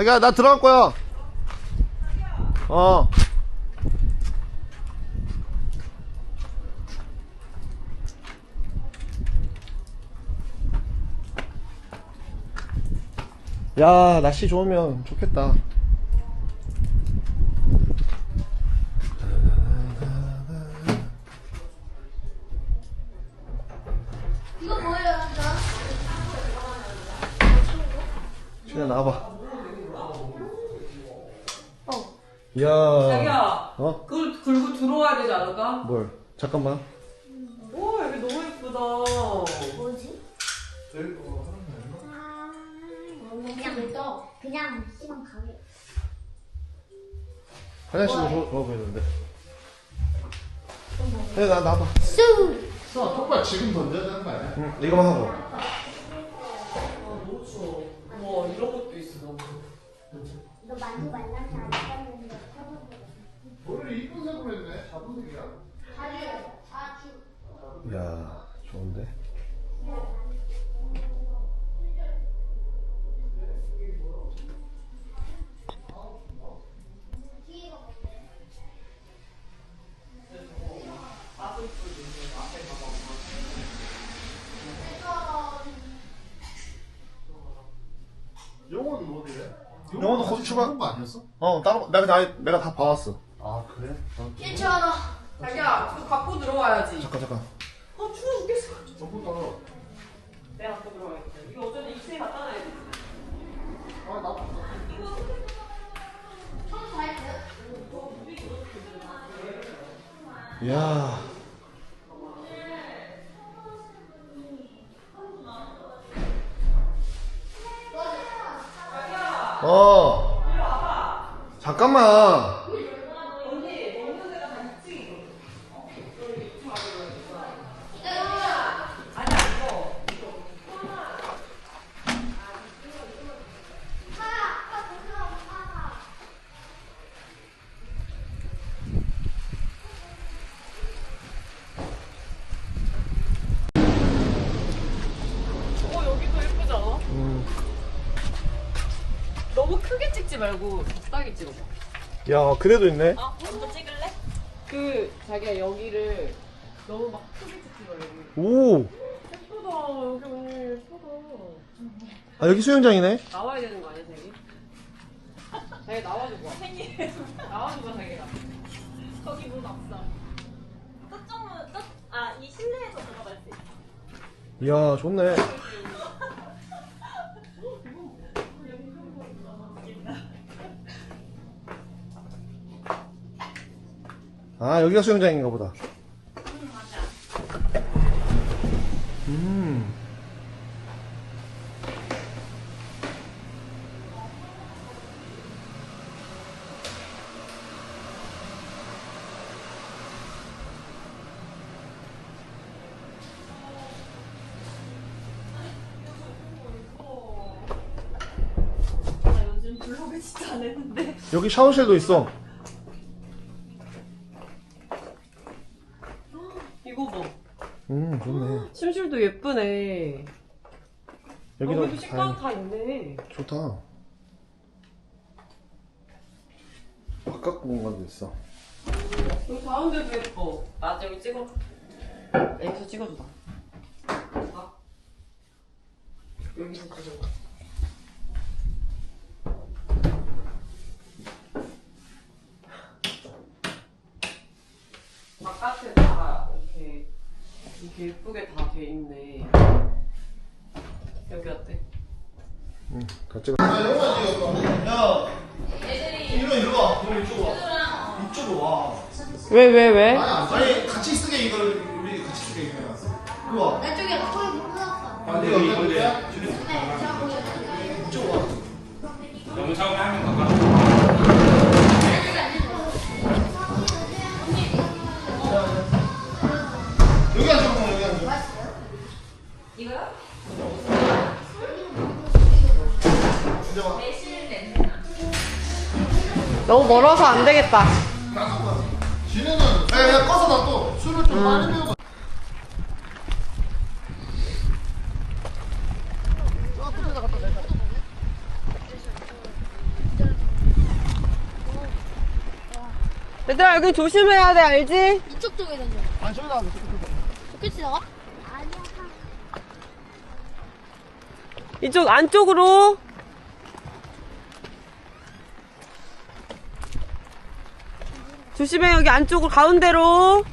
자기야 나 들어갈 거야 어 야, 날씨 좋으면 좋겠다. 이거 뭐예요, 남자? 신아 나와봐. 어. 이 야. 자기야, 어? 그걸 들고 들어와야 되지 않을까? 뭘? 잠깐만. 오, 여기 너무 예쁘다. 뭐지? 그냥 또 그냥 시간 가게. 화장실도 좋아, 좋아 보이는데. 야, 나, 나와봐. 쑥. 수아 턱발 지금 던져야 되는 거 아니야? 응, 이거만 하고. 아, 너무 추워. 와, 이런 것도 있어, 너무. 이거 만두 만나서 안 봤는데 원래 이쁜 색으로 했네. 자분색이야? 자기 아주. 이야, 좋은데? 영어는 어디래? 영어는 거기 추가- 한거 아니었어? 어, 따로, 내가, 나, 내가 다 봐왔어. 아 그래? 괜찮아. 자기야, 그거 갖고 들어와야지. 잠깐, 잠깐. 아, 추워 죽겠어. 전부 다 내가 갖고 들어와야겠다. 이거 어차피 입술에 갖다 놔야 돼. 아, 나도 이야. 어. 잠깐만. 어, 여기도 예쁘지 않아? 음. 너무 크게 찍지 말고 적당히 찍어봐. 야, 그래도 있네. 아, 먼저 찍을래? 그, 자기야, 여기를 너무 막 크게 찍지 말고. 오. 예쁘다. 여기 오늘 예쁘다. 아, 여기 수영장이네. 나와야 되는 거 아니야, 자기? 자기 나와줘봐. 생일. 나와줘봐, 자기가. 거기 문 없어. 저쪽은 저, 아, 이 실내에서 들어갈 수 있어. 이야, 좋네. 아, 여기가 수영장인가 보다. 음. 나 요즘 블로그 진짜 안 했는데. 여기 샤워실도 있어. 이거 봐. 음, 좋네. 침실도 예쁘네. 여기도 여기도 식당 다 있네. 좋다. 바깥 공간도 있어. 여기 가운데도 예뻐. 나 여기 찍어. 여기서 찍어줘. 봐. 여기서 찍어봐. 바깥에 다 이렇게 이렇게 예쁘게 다 돼 있네. 여기 어때? 응, 다 찍어. 야, 이리 이리 와. 너 이쪽으로 와. 이쪽으로 와. 왜 왜 왜? 아니 같이 쓰게 이걸 우리 같이 쓰게 이거 이리 와 내 쪽에 거의 못 나왔어. 아 내가 이거 내 네, 제가 보여드릴게요. 이쪽 와여 멀어서 안 되겠다. 지네는 야야 꺼서 놔둬. 술을 좀 많이 배워. 얘들아 여기 조심해야 돼 알지? 이쪽 쪽에 던져. 아 저기 나가. 좋겠지 나가? 아니야. 이쪽 안쪽으로 조심해, 여기 안쪽으로, 가운데로.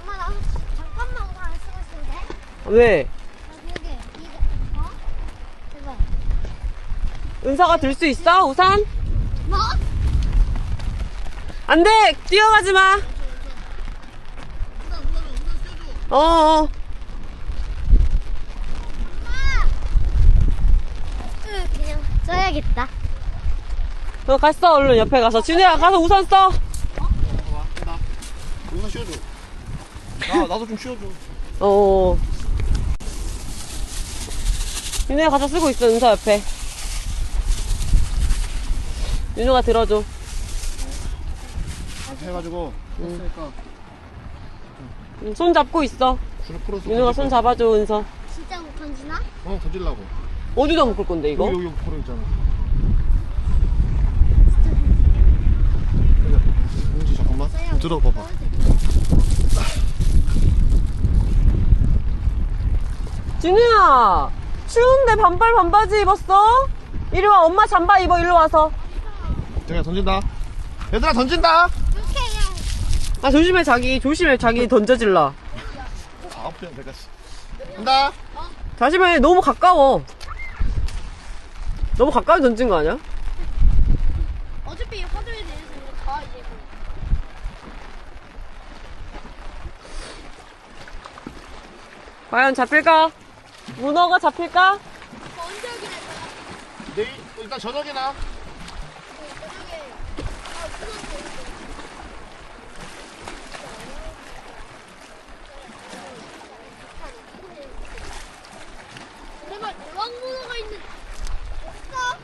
엄마 나 잠깐만 우산 안 쓰고 돼? 왜? 여기 이거 어? 이거 은서가 들 수 있어, 우산? 뭐? 안 돼! 뛰어가지 마! 어, 어. 응 그냥 써야겠다. 너 갔어, 얼른 옆에 가서. 진우야, 가서 우산 써! 이거 씌워줘 나, 나도 좀 씌워줘 어. 윤우야 가서 쓰고 있어, 은서 옆에. 윤우가 들어줘. 해가지고 했으니까 응, 손 잡고 있어. 줄을 풀어서 윤우가 손 잡아줘, 은서. 진짜 못 던지나? 어 던질라고 어디다 묶을 건데, 이거? 여기 여기 고로 있잖아 공지 들어봐봐 진우야! 추운데 반팔 반바지 입었어? 이리 와, 엄마 잠바 입어, 일로 와서. 내가 던진다 얘들아 던진다 아, 조심해, 자기. 조심해, 자기 던져질라. 아 아프야 내가 간다 조심해, 너무 가까워. 너무 가까이 던진 거 아니야? 어차피 화도에 대해서 이거 다 이제 그 과연 잡힐까? 문어가 잡힐까? 언제 거야? 내일 일단 저녁이나 저녁에 제발 대왕 문어가 있는 없어?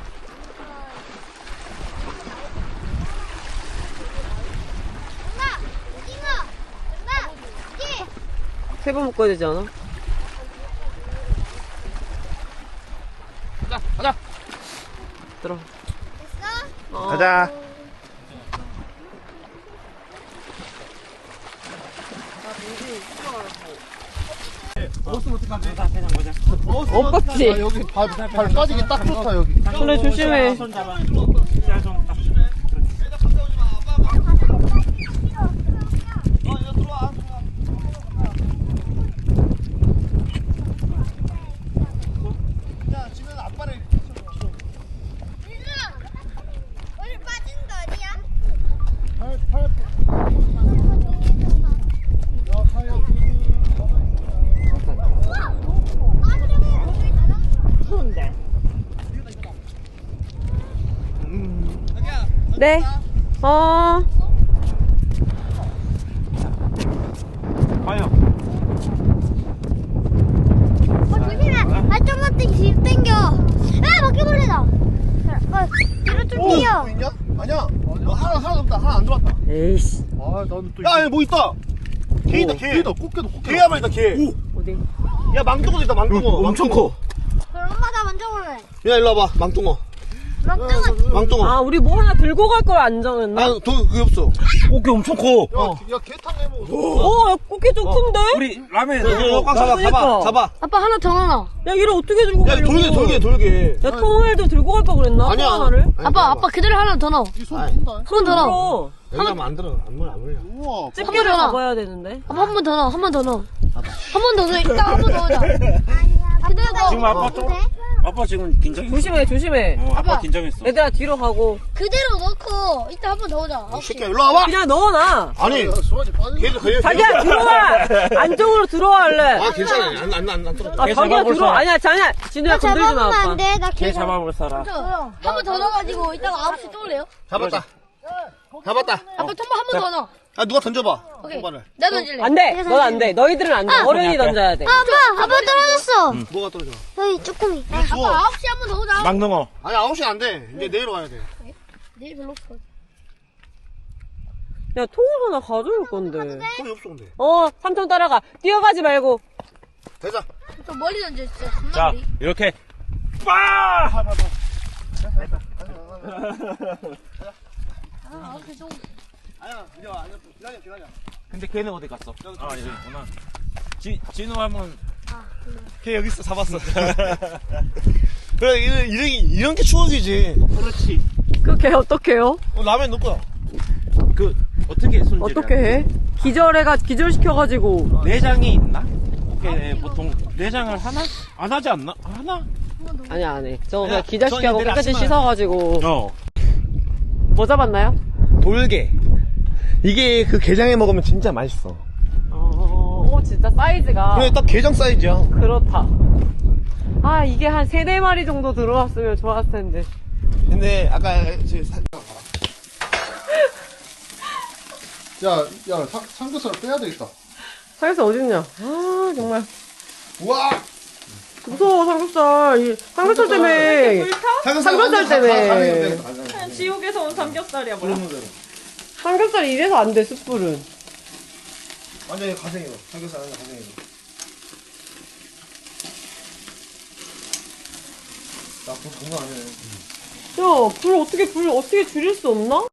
엄마 오징어 엄마 여기 세번 묶어야 되지 않아? 가자 가자 들어. 됐어? 어. 가자 엇박지? 아, 여기 발, 발 빠지기 딱 좋다 여기 그래, 조심해. 야 지금 아빠를 민수야 오늘 빠진 거 아니야? 팔, 팔, 네. 어. 어, 조심해. 발전만 뒤로 당겨. 아, 바퀴벌레다. 어, 뒤로 좀 오! 뛰어. 뭐 있냐? 아니야 어, 하나 하나 없다 하나 안 들어왔다 에이씨. 아 나는 또 야, 뭐 있다. 개이다, 개. 개다 꽃게도 꽃게 개야 말이다, 개. 어디? 야, 망둥어도 있다, 망둥어. 엄청 커. 그럼 엄마가 먼저 볼래. 야, 일로 와봐, 망둥어. 막장은 망둥어. 아, 우리 뭐 하나 들고 갈 걸 안 정했나? 아, 돈 그게 없어. 꽃게 엄청 커. 야, 야 개탕 해먹어 어, 야, 꽃게 좀 큰데? 우리 라면 이거 꽉 잡아, 그러니까. 잡아, 잡아. 아빠 하나 더 넣어. 야, 얘를 어떻게 들고 야, 가려고? 돌게, 돌게, 돌게. 야, 통을도 들고 갈 걸 그랬나? 아니야. 통 하나를? 아니, 아빠, 아빠 그대로 하나 더 넣어. 이손 아이. 푼다 한 번 더 넣어. 들어. 여기 하면 안 들어. 안 물려, 안 물려. 우와 집게를 한번 더 잡아야 되는데. 아빠 한 번 더 넣어. 한 번 더 넣어. 한 번 더 넣어. 이따 한번 더 넣자. 그대로 넣어. 지금 아빠 좀 아빠 지금 긴장했어. 조심해, 조심해. 어, 아빠 아빠. 긴장했어. 얘들아, 뒤로 가고. 그대로 넣고 이따 한 번더 오자. 이 새끼야, 일로 와봐. 그냥 넣어놔. 아니, 야, 빠진 걔도 그냥. 자기야, 들어와! 안쪽으로 들어와, 할래. 아, 괜찮아. 안, 안, 안, 안 떨어져. 아, 걔 자기야, 잡아볼 들어와. 사람. 아니야, 자기야. 진우야, 건들지 마, 아빠. 돼. 나개 잡아볼 사람. 한번 더 넣어가지고 이따가 9시 또 올래요? 잡았다. 잡았다. 아빠 통보 한 번 더 넣어. 아, 누가 던져봐. 오케이. 나 던질래. 안 돼. 넌안 돼. 너희들은 안 돼. 어른이 던져야 돼. 아빠, 아빠 떨어졌어. 뭐가 떨어져? 여기 쭈꾸미. 이거 주워. 아빠 9시 한 번 더 오자. 망둥어. 아니, 9시 안 돼. 이제 내일 와야 돼. 내일 별로 없어. 야, 통을 하나 가져올 건데. 돈이 없어, 근데. 어, 삼촌 따라가. 뛰어가지 말고. 되자. 좀 멀리 던져 진짜. 자 이렇게 빠. 아, 계속. 아니야 기다려 아니야 기다려 기다려 근데 걔는 어디 갔어? 아 여기 있구나. 지, 진우 한번 아, 그래. 걔 여기 있어 잡았어 그래 이런, 이런, 이런 게 추억이지 그렇지. 그걔 어떻게요? 어, 라면 거야 그 어떻게 손질? 어떻게 해? 기절해가 기절시켜가지고 내장이 있나? 오케이 보통 내장을 하나 안 하지 않나? 하나? 아니 안해 저거 야, 그냥 기절시켜고 저는 깨끗이 내일 씻어가지고 어. 뭐 잡았나요? 돌게 이게 그 게장에 먹으면 진짜 맛있어 어, 오 진짜 사이즈가 그래 딱 게장 사이즈야 그렇다 아 이게 한 세네 마리 정도 들어왔으면 좋았을 텐데 근데 아까 저 사- 야, 야, 사- 삼겹살 빼야 되겠다. 삼겹살 어딨냐 아 정말 우와! 무서워 삼겹살 이 삼겹살 때문에 삼겹살 때문에. 그냥 지옥에서 온 삼겹살이야 뭐야 삼겹살이 이래서 안 돼 숯불은. 완전히 가생이로. 삼겹살 완전 가생이로. 나불 장난 아니네 야 불 어떻게 불 어떻게 줄일 수 없나?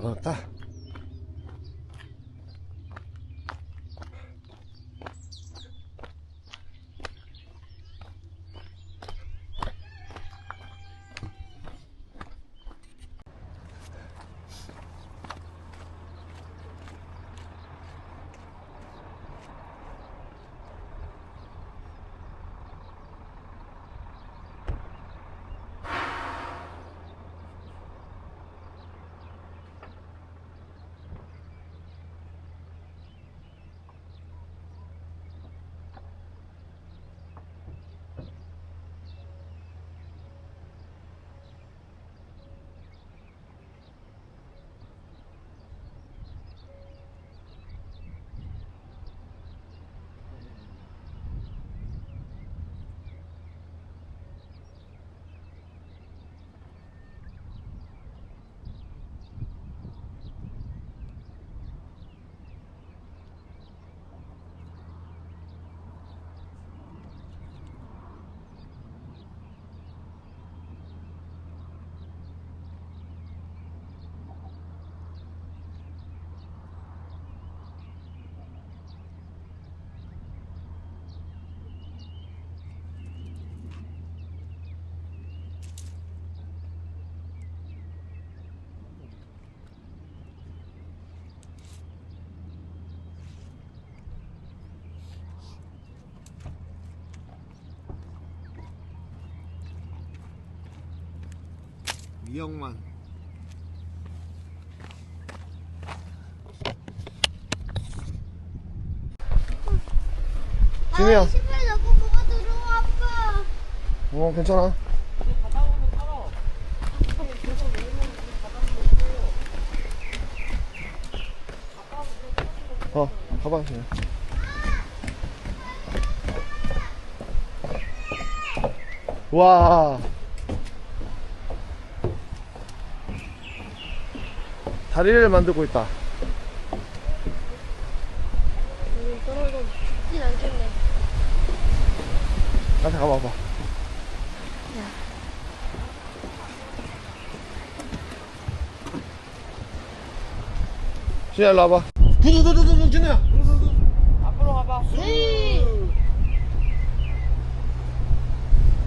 좋 이영만 진우야. 아, 신발 넣고 뭐가 들어와, 아빠. 어 괜찮아 가봐 그냥 와 다리를 만들고 있다 음, 떨어져 죽진 않겠네. 나한테 가봐봐 진우야 일로 와봐 두두두두두 진우야 앞으로 가봐.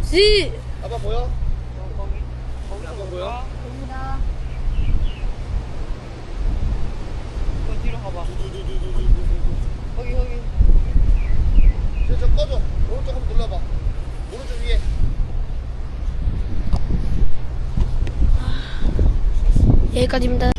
지. 아빠 보여? 거기 거기 아까 뭐야? 입니다. 거 뒤로 가봐. 거기 거기. 진우 저 꺼줘 오른쪽 한번 눌러봐 오른쪽 위에 여기까지입니다.